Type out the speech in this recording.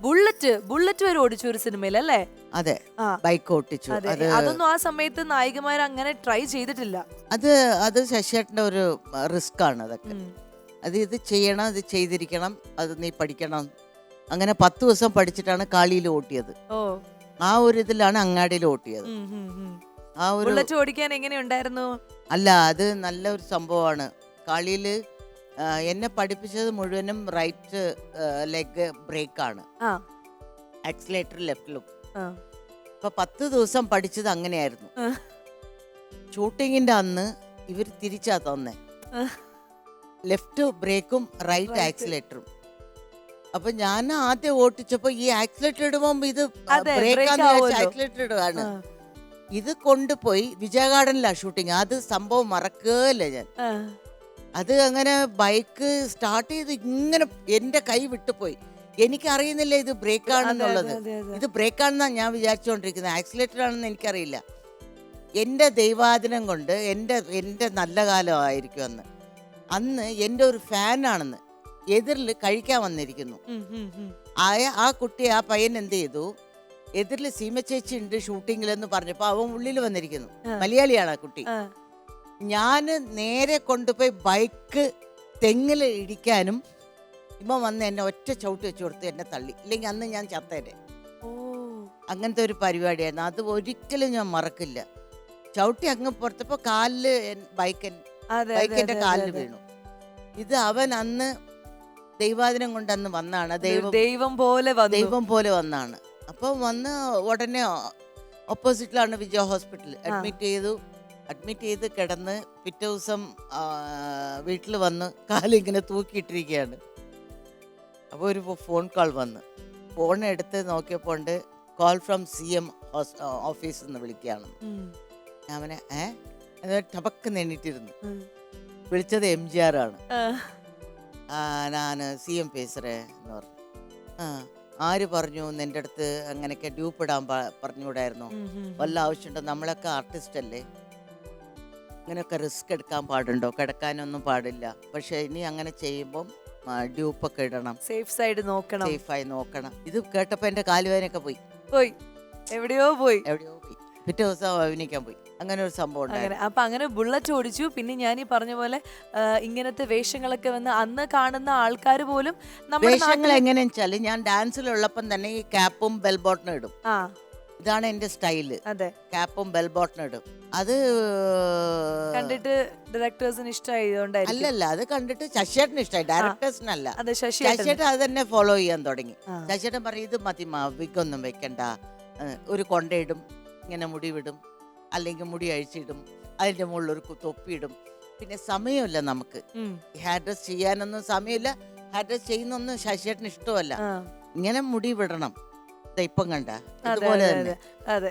Bullet bullet വരെ ഓടിച്ചു ഒരു സിനിമയിൽ അല്ലേ അതെ. ആ. ബൈക്ക് ഓട്ടിച്ചു അതെ. അത് അതൊന്നും ആ സമയത്ത് നായികമാർ അങ്ങനെ ട്രൈ ചെയ്തിട്ടില്ല. അത് അത് ശശിയേട്ടന്റെ ഒരു റിസ്ക് ആണ് അതൊക്കെ. ഉം. അത് ഇത് ചെയ്യണം ഇത് ചെയ്തിരിക്കണം അത് നീ പഠിക്കണം. അങ്ങനെ പത്ത് ദിവസം പഠിച്ചിട്ടാണ് കാളിയിൽ ഓട്ടിയത്. ഓ. ആ ഒരു ഇതിലാണ് അങ്ങാടിയിൽ ഓട്ടിയത്. ഉം, ഉം, ഉം. ആ ഒരു ബുള്ളറ്റ് ഓടിക്കാൻ എങ്ങനെയുണ്ടായിരുന്നു? അല്ല അത് നല്ല ഒരു സംഭവമാണ്. കാളിയിൽ എന്നെ പഠിപ്പിച്ചത് മുഴുവനും റൈറ്റ് ലെഗ് ബ്രേക്ക് ആണ് ആക്സിലേറ്റർ ലെഫ്റ്റിലും. അപ്പൊ പത്ത് ദിവസം പഠിച്ചത് അങ്ങനെയായിരുന്നു. ഷൂട്ടിങ്ങിന്റെ അന്ന് ഇവർ തിരിച്ചാ തന്നെ. ലെഫ്റ്റ് ബ്രേക്കും റൈറ്റ് ആക്സിലേറ്ററും. അപ്പൊ ഞാൻ ആദ്യം ഓട്ടിച്ചപ്പോ ഈ ആക്സിലേറ്റർ ഇടുമ്പോ ഇത്. ആക്സിലേറ്റർ ഇടുകയാണ് ഇത് കൊണ്ടുപോയി വിജയ ഗാർഡനിലാ ഷൂട്ടിങ്. അത് സംഭവം മറക്കുകയല്ല ഞാൻ. അത് അങ്ങനെ ബൈക്ക് സ്റ്റാർട്ട് ചെയ്ത് ഇങ്ങനെ എന്റെ കൈ വിട്ടുപോയി. എനിക്ക് അറിയുന്നില്ല ഇത് ബ്രേക്ക് ആണെന്നുള്ളത്. ഇത് ബ്രേക്ക് ആണെന്നാണ് ഞാൻ വിചാരിച്ചുകൊണ്ടിരിക്കുന്നത് ആക്സിലേറ്റർ ആണെന്ന് എനിക്കറിയില്ല. എന്റെ ദൈവാദിനം കൊണ്ട് എന്റെ എന്റെ നല്ല കാലമായിരിക്കും അന്ന്. അന്ന് എന്റെ ഒരു ഫാനാണെന്ന് എതിരിൽ കഴിക്കാൻ വന്നിരിക്കുന്നു. ആയ ആ കുട്ടി ആ പയ്യൻ എന്ത് ചെയ്തു? എതിരിൽ സീമ ചേച്ചി ഉണ്ട് ഷൂട്ടിങ്ങിലെന്ന് പറഞ്ഞപ്പോൾ അവൻ ഉള്ളിൽ വന്നിരിക്കുന്നു. മലയാളിയാണ് ആ കുട്ടി. ഞാൻ നേരെ കൊണ്ടുപോയി ബൈക്ക് തെങ്ങിൽ ഇടിക്കാനും ഇമ്മ വന്ന് എന്നെ ഒറ്റ ചവിട്ട് വെച്ച് കൊടുത്ത് എന്നെ തള്ളി. ഇല്ലെങ്കിൽ അന്ന് ഞാൻ ചത്തേനെ. അങ്ങനത്തെ ഒരു പരിപാടിയായിരുന്നു. അത് ഒരിക്കലും ഞാൻ മറക്കില്ല. ചവിട്ടി അങ്ങ് പുറത്തപ്പോൾ കാലിൽ ബൈക്ക് അതെ ബൈക്ക് അതെ, എന്റെ അതെ, കാലിൽ വീണു. ഇത് അവൻ അന്ന് ദൈവാദിനം കൊണ്ട് അന്ന് വന്നാണ്. ദൈവം ദൈവം പോലെ ദൈവം പോലെ വന്നാണ്. അപ്പം വന്ന് ഉടനെ ഓപ്പോസിറ്റിലാണ് വിജയ ഹോസ്പിറ്റൽ അഡ്മിറ്റ് ചെയ്തു. അഡ്മിറ്റ് ചെയ്ത് കിടന്ന് പിറ്റേ ദിവസം വീട്ടിൽ വന്ന് കാലിങ്ങനെ തൂക്കിയിട്ടിരിക്കുകയാണ്. അപ്പോൾ ഒരു ഫോൺ കോൾ വന്ന്. ഫോൺ എടുത്ത് നോക്കിയപ്പോൾ ഉണ്ട് കോൾ ഫ്രം സി എം ഓഫീസിൽ നിന്ന് വിളിക്കുകയാണ്. ഞാൻ അവനെ ഏ? എന്നിട്ട് ടപക്ക് നെണ്ണിട്ടിരുന്നു വിളിച്ചത് എം ജി ആർ ആണ്. ഞാൻ സി എം പേസറേ എന്ന് പറഞ്ഞു. ആ ആര് പറഞ്ഞു? നിന്റെ അടുത്ത് അങ്ങനെയൊക്കെ ഡ്യൂപ്പ് ഇടാൻ പ- പറഞ്ഞുകൂടായിരുന്നോ. വല്ല ആവശ്യമുണ്ടോ നമ്മളൊക്കെ ആർട്ടിസ്റ്റ് അല്ലേ? ഇങ്ങനെയൊക്കെ റിസ്ക് എടുക്കാൻ പാടുണ്ടോ? കിടക്കാനൊന്നും പാടില്ല. പക്ഷെ ഇനി അങ്ങനെ ചെയ്യുമ്പം ഡ്യൂപ്പൊക്കെ ഇടണം. സേഫ് സൈഡ് നോക്കണം. സേഫായി നോക്കണം. ഇത് കേട്ടപ്പോൾ എന്റെ കാലുവേനൊക്കെ പോയി. പോയി. എവിടെയോ പോയി. എവിടെയോ പോയി. പിറ്റേ ദിവസം അഭിനയിക്കാൻ പോയി. അങ്ങനെ ഒരു സംഭവം അങ്ങനെ. ഉണ്ടായിരുന്നു അപ്പൊ അങ്ങനെ ബുള്ളറ്റ് ഓടിച്ചു. പിന്നെ ഞാൻ ഈ പറഞ്ഞ പോലെ ആ, ഇങ്ങനത്തെ വേഷങ്ങളൊക്കെ വന്ന് അന്ന് കാണുന്ന ആൾക്കാർ പോലും നമ്മുടെ വേഷങ്ങൾ നാട്ടിൽ വെച്ചാൽ ഞാൻ ഡാൻസിലുള്ളപ്പം തന്നെ ഈ ക്യാപ്പും ബെൽ ബോട്ടനും ഇടും. ആ. ഇതാണ് എന്റെ സ്റ്റൈൽ. അതെ. ക്യാപ്പും ബെൽ ബോട്ടനും ഇടും. അത് കണ്ടിട്ട് ഡയറക്ടേഴ്സിന് ഇഷ്ടമായതുകൊണ്ടായിരിക്കും. അല്ലല്ല അത് കണ്ടിട്ട് ശശിയേട്ടന് ഇഷ്ടമായി. ഡയറക്ടേഴ്സിനല്ല അതെ ശശി ശശിയേട്ടൻ അത് തന്നെ ഫോളോ ചെയ്യാൻ തുടങ്ങി. ശശിയേട്ടൻ പറയും ഇത് മതി വിഗൊന്നും വെക്കണ്ട. ഒരു കൊണ്ടയിടും ഇങ്ങനെ മുടി വിടും അല്ലെങ്കിൽ മുടി അഴിച്ചിടും അതിന്റെ മുകളിൽ ഒരു തൊപ്പിയിടും. പിന്നെ സമയമില്ല നമുക്ക്. ഹെയർ ഡ്രസ് ചെയ്യാനൊന്നും സമയമില്ല. ഹെയർ ഡ്രസ് ചെയ്യുന്നൊന്നും ശശിയേട്ടന് ഇഷ്ടമല്ല. ഇങ്ങനെ മുടി വിടണം. ഇപ്പം കണ്ട. അതെ ഇതുപോലെ തന്നെ. അതെ.